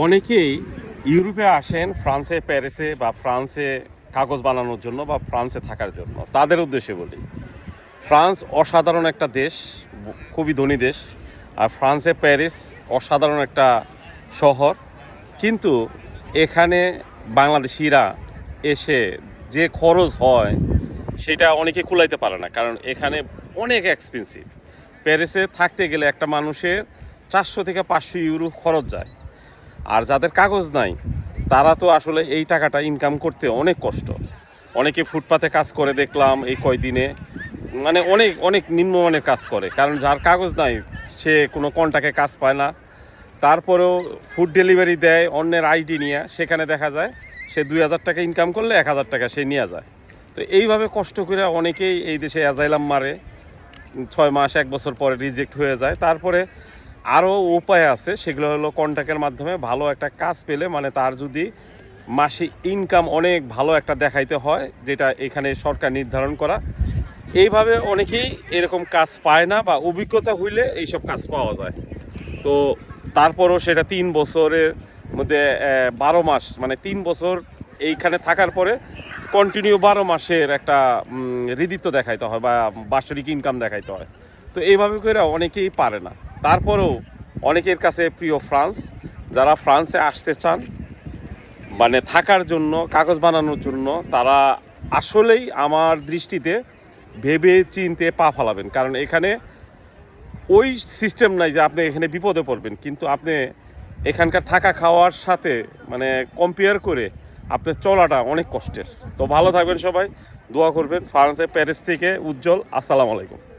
অনেকেই ইউরোপে আসেন, ফ্রান্সে, প্যারিসে বা ফ্রান্সে কাগজ বানানোর জন্য বা ফ্রান্সে থাকার জন্য। তাদের উদ্দেশ্যে বলি, ফ্রান্স অসাধারণ একটা দেশ, খুবই ধনী দেশ, আর ফ্রান্সে প্যারিস অসাধারণ একটা শহর। কিন্তু এখানে বাংলাদেশিরা এসে যে খরচ হয়, সেটা অনেকে কুলাইতে পারে না, কারণ এখানে অনেক এক্সপেন্সিভ প্যারিসে থাকতে গেলে একটা মানুষের চারশো থেকে পাঁচশো ইউরো খরচ যায়। আর যাদের কাগজ নাই, তারা তো আসলে এই টাকাটা ইনকাম করতে অনেক কষ্ট। অনেকে ফুটপাতে কাজ করে দেখলাম এই কয়দিনে মানে অনেক অনেক নিম্নমানের কাজ করে। কারণ যার কাগজ নাই, সে কোনো কন্টাকে কাজ পায় না। তারপরেও ফুড ডেলিভারি দেয়, অন্যের আইডি নিয়ে, সেখানে দেখা যায় সে দুই হাজার টাকা ইনকাম করলে এক হাজার টাকা সে নিয়ে যায়। তো এইভাবে কষ্ট করে অনেকেই এই দেশে অ্যাজাইলাম মারে। ছয় মাস, এক বছর পরে রিজেক্ট হয়ে যায়। তারপরে আরও উপায় আছে সেগুলো হলো কন্ট্যাক্টের মাধ্যমে ভালো একটা কাজ পেলে মানে তার যদি মাসে ইনকাম অনেক ভালো একটা দেখাইতে হয় যেটা এখানে সরকার নির্ধারণ করা। এইভাবে অনেকেই এরকম কাজ পায় না বা অভিজ্ঞতা হইলে এইসব কাজ পাওয়া যায়। তো তারপরও সেটা তিন বছরের মধ্যে বারো মাস মানে তিন বছর এইখানে থাকার পরে কন্টিনিউ বারো মাসের একটা উম, হৃদিত্ব দেখাইতে হয় বা বাৎসরিক ইনকাম দেখাইতে হয়। তো এইভাবে করে অনেকেই পারে না। তারপরেও অনেকের কাছে প্রিয় ফ্রান্স, যারা ফ্রান্সে আসতে চান মানে থাকার জন্য, কাগজ বানানোর জন্য, তারা আসলেই আমার দৃষ্টিতে ভেবে চিনতে পা ফালাবেন। কারণ এখানে ওই সিস্টেম নাই যে আপনি এখানে বিপদে পড়বেন। কিন্তু আপনি এখানকার থাকা খাওয়ার সাথে মানে কম্পেয়ার করে আপনার চলাটা অনেক কষ্টের। তো ভালো থাকবেন সবাই, দোয়া করবেন। ফ্রান্সে প্যারিস থেকে উজ্জ্বল। আসসালামু আলাইকুম।